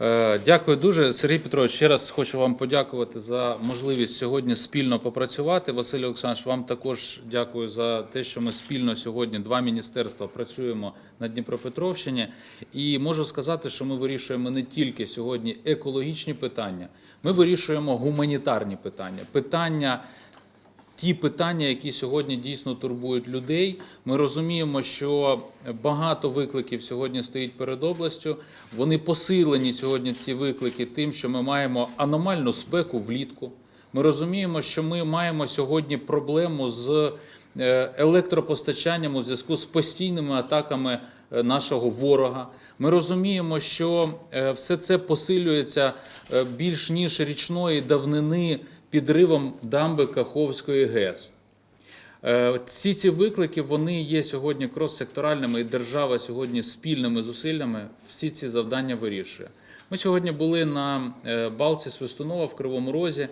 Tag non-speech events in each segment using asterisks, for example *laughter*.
Е, Дякую дуже, Сергій Петрович. Ще раз хочу вам подякувати за можливість сьогодні спільно попрацювати. Василь Олександрович, вам також дякую за те, що ми спільно сьогодні два міністерства працюємо на Дніпропетровщині. І можу сказати, що ми вирішуємо не тільки сьогодні екологічні питання, ми вирішуємо гуманітарні питання, питання ті питання, які сьогодні дійсно турбують людей. Ми розуміємо, що багато викликів сьогодні стоїть перед областю. Вони посилені сьогодні ці виклики тим, що ми маємо аномальну спеку влітку. Ми розуміємо, що ми маємо сьогодні проблему з е, електропостачанням у зв'язку з постійними атаками е, нашого ворога. Ми розуміємо, що е, все це посилюється більш ніж річної давнини підривом дамби Каховської ГЕС. Е, Всі ці виклики вони є сьогодні крос-секторальними, і держава сьогодні спільними зусиллями всі ці завдання вирішує. Ми сьогодні були на е, балці Свистунова в Кривому Розі,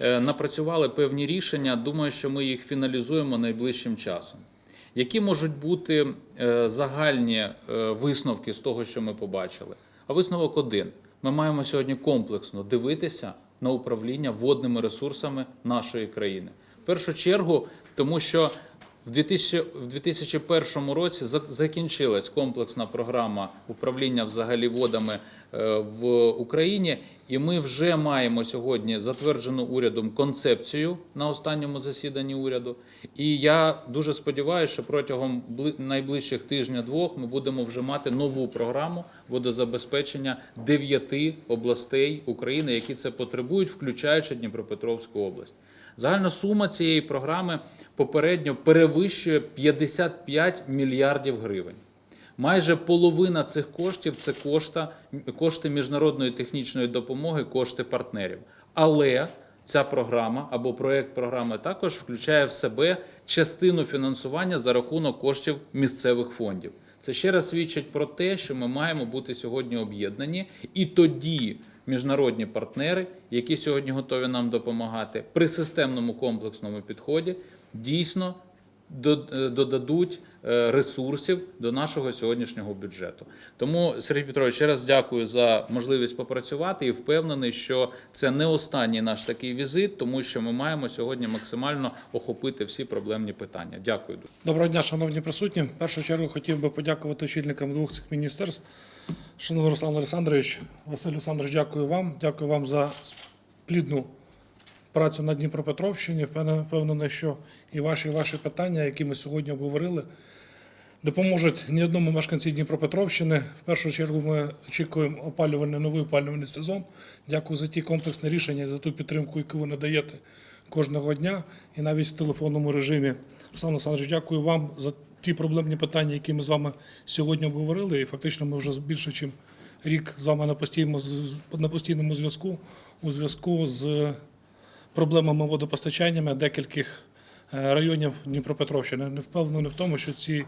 е, напрацювали певні рішення. Думаю, що ми їх фіналізуємо найближчим часом. Які можуть бути загальні висновки з того, що ми побачили? А висновок один: ми маємо сьогодні комплексно дивитися на управління водними ресурсами нашої країни. В першу чергу, тому що в 2000 в 2001 році за- закінчилась комплексна програма управління взагалі водами е, в Україні, і ми вже маємо сьогодні затверджену урядом концепцію на останньому засіданні уряду. І я дуже сподіваюся, що протягом бли- найближчих тижня-двох ми будемо вже мати нову програму водозабезпечення дев'яти областей України, які це потребують, включаючи Дніпропетровську область. Загальна сума цієї програми попередньо перевищує 55 мільярдів гривень. Майже половина цих коштів це кошта, кошти міжнародної технічної допомоги, кошти партнерів. Але ця програма або проект програми також включає в себе частину фінансування за рахунок коштів місцевих фондів. Це ще раз свідчить про те, що ми маємо бути сьогодні об'єднані, і тоді міжнародні партнери, які сьогодні готові нам допомагати при системному комплексному підході, дійсно додадуть е, ресурсів до нашого сьогоднішнього бюджету. Тому, Сергій Петрович, ще раз дякую за можливість попрацювати і впевнений, що це не останній наш такий візит, тому що ми маємо сьогодні максимально охопити всі проблемні питання. Дякую. Доброго дня, шановні присутні. В першу чергу хотів би подякувати очільникам двох цих міністерств. Шановний Руслан Олександрович, Василь Олександрович, дякую вам. Дякую вам за плідну працю на Дніпропетровщині. Впевнений- що і ваші, і ваші питання, які ми сьогодні обговорили, допоможуть ні одному мешканці Дніпропетровщини. В першу чергу ми очікуємо опалювальний новий опалювальний сезон. Дякую за ті комплексні рішення, за ту підтримку, яку ви надаєте кожного дня, і навіть в телефонному режимі. Руслан Олександрович, дякую вам за ті проблемні питання, які ми з вами сьогодні обговорили. І фактично ми вже більше, ніж рік з вами на постійному, на постійному зв'язку у зв'язку з проблемами водопостачаннями декількох е, районів Дніпропетровщини. Не впевнений в тому, що ці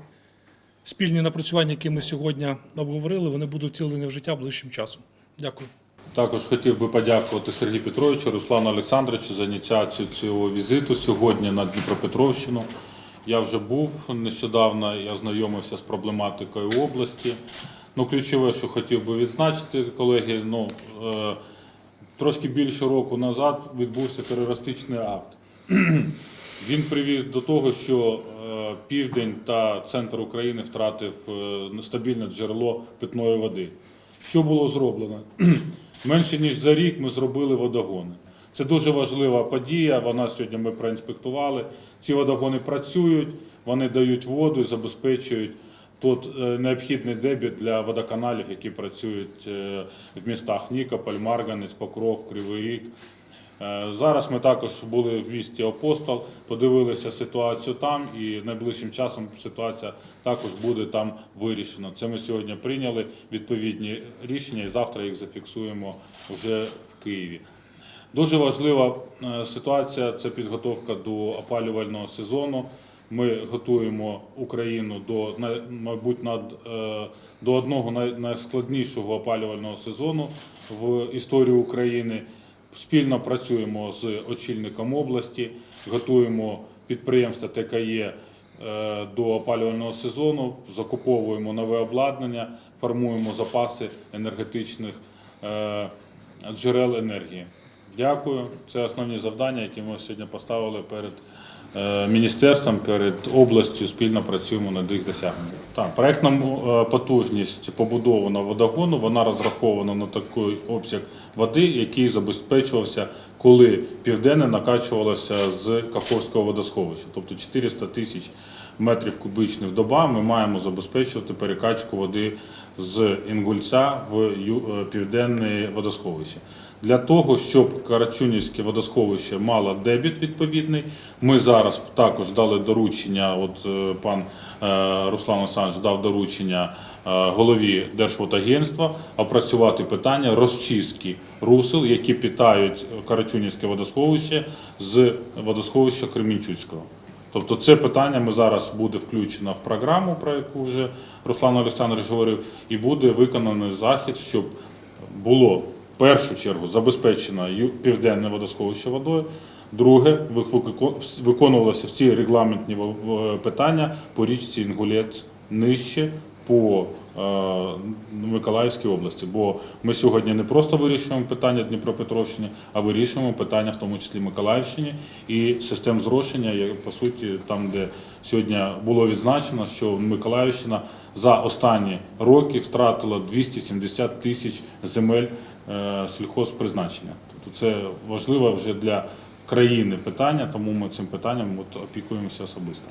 спільні напрацювання, які ми сьогодні обговорили, вони будуть втілені в життя ближчим часом. Дякую. Також хотів би подякувати Сергію Петровичу, Руслану Олександровичу за ініціацію цього візиту сьогодні на Дніпропетровщину. Я вже був нещодавно, я знайомився з проблематикою області. Ну, ключове, що хотів би відзначити, колеги, ну, е, трошки більше року назад відбувся терористичний акт. *clears throat* Він привів до того, що е, південь та центр України втратив е, стабільне джерело питної води. Що було зроблено? *clears throat* Менше ніж за рік ми зробили водогони. Це дуже важлива подія. Вона сьогодні ми проінспектували. Ці водогони працюють, вони дають воду і забезпечують тут е, необхідний дебіт для водоканалів, які працюють е, в містах Нікополь, Марганець, Покров, Кривий Ріг. Е, Зараз ми також були в місті Апостол, подивилися ситуацію там, і найближчим часом ситуація також буде там вирішена. Це ми сьогодні прийняли відповідні рішення, і завтра їх зафіксуємо вже в Києві. Дуже важлива ситуація це підготовка до опалювального сезону. Ми готуємо Україну до мабуть над е, до одного найскладнішого опалювального сезону в історії України. Спільно працюємо з очільником області, готуємо підприємства ТКЄ е, до опалювального сезону, закуповуємо нове обладнання, формуємо запаси енергетичних е, джерел енергії. Дякую. Це основні завдання, які ми сьогодні поставили перед міністерством, перед областю. Спільно працюємо над їх досягненням. Так, проектна е, потужність побудованого водогону вона розрахована на такий обсяг води, який забезпечувався, коли південне накачувалося з Каховського водосховища, тобто 400 тисяч метрів кубічних доба. Ми маємо забезпечувати перекачку води з Інгульця в е, південне водосховище. Для того, щоб Карачунівське водосховище мало дебіт відповідний, ми зараз також дали доручення. От е, пан е, Руслан Олександрович дав доручення е, голові Держводагентства опрацювати питання розчистки русел, які питають Карачунівське водосховище з водосховища Кремінчуцького. Тобто це питання ми зараз буде включено в програму, про яку вже Руслан Олександрович говорив, і буде виконаний захід, щоб було першу чергу забезпечено південне водосховище водою. Друге, вик- виконувалися всі регламентні питання по річці Інгулець нижче по е, Миколаївській області. Бо ми сьогодні не просто вирішуємо питання Дніпропетровщини, а вирішуємо питання в тому числі Миколаївщині і систем зрошення, по суті, там, де сьогодні було відзначено, що Миколаївщина за останні роки втратила 270 тисяч земель е, сільхозпризначення. Тобто це важливе вже для країни питання, тому ми цим питанням от опікуємося особисто.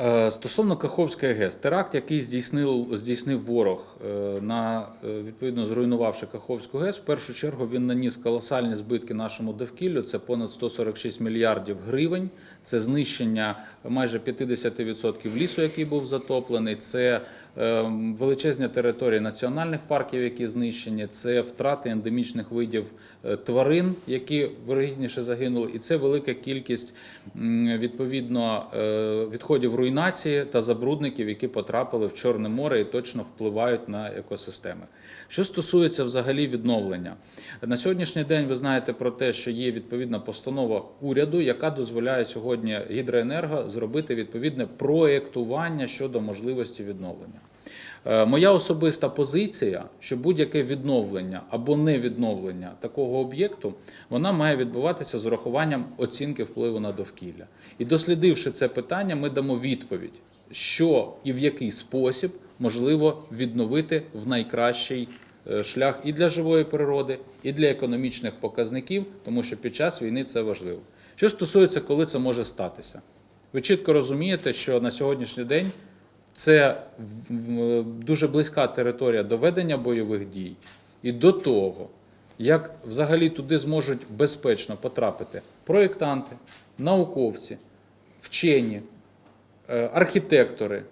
Е, Стосовно Каховської ГЕС, теракт, який здійснив, здійснив ворог, е, на, е, відповідно зруйнувавши Каховську ГЕС, в першу чергу він наніс колосальні збитки нашому довкіллю. Це понад 146 мільярдів гривень. Це знищення майже 50% лісу, який був затоплений. Це величезні території національних парків, які знищені. Це втрати ендемічних видів е, тварин, які вирогідніше загинули, і це велика кількість відповідно е, відходів руйнації та забрудників, які потрапили в Чорне море і точно впливають на екосистеми. Що стосується взагалі відновлення, на сьогоднішній день ви знаєте про те, що є відповідна постанова уряду, яка дозволяє сьогодні гідроенерго зробити відповідне проєктування щодо можливості відновлення. Е, Моя особиста позиція, що будь-яке відновлення або невідновлення такого об'єкту, вона має відбуватися з урахуванням оцінки впливу на довкілля. І дослідивши це питання, ми дамо відповідь, що і в який спосіб можливо відновити в найкращий е, шлях і для живої природи, і для економічних показників, тому що під час війни це важливо. Що стосується, коли це може статися, ви чітко розумієте, що на сьогоднішній день це дуже близька територія до ведення бойових дій і до того, як взагалі туди зможуть безпечно потрапити проєктанти, науковці, вчені, е, архітектори,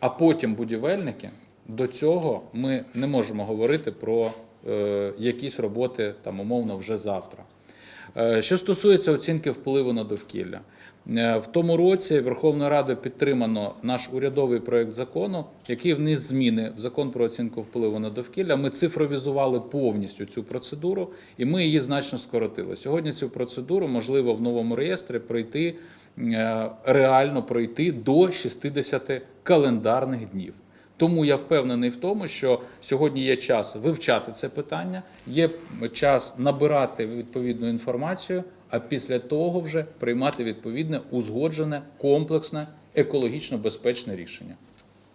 а потім будівельники, до цього ми не можемо говорити про е, якісь роботи там умовно вже завтра. Е, Що стосується оцінки впливу на довкілля, в тому році Верховною Радою підтримано наш урядовий проект закону, який вніс зміни в закон про оцінку впливу на довкілля. Ми цифровізували повністю цю процедуру, і ми її значно скоротили. Сьогодні цю процедуру можливо в новому реєстрі пройти е, реально пройти до 60 календарних днів. Тому я впевнений в тому, що сьогодні є час вивчати це питання, є час набирати відповідну інформацію, а після того вже приймати відповідне узгоджене, комплексне, екологічно безпечне рішення.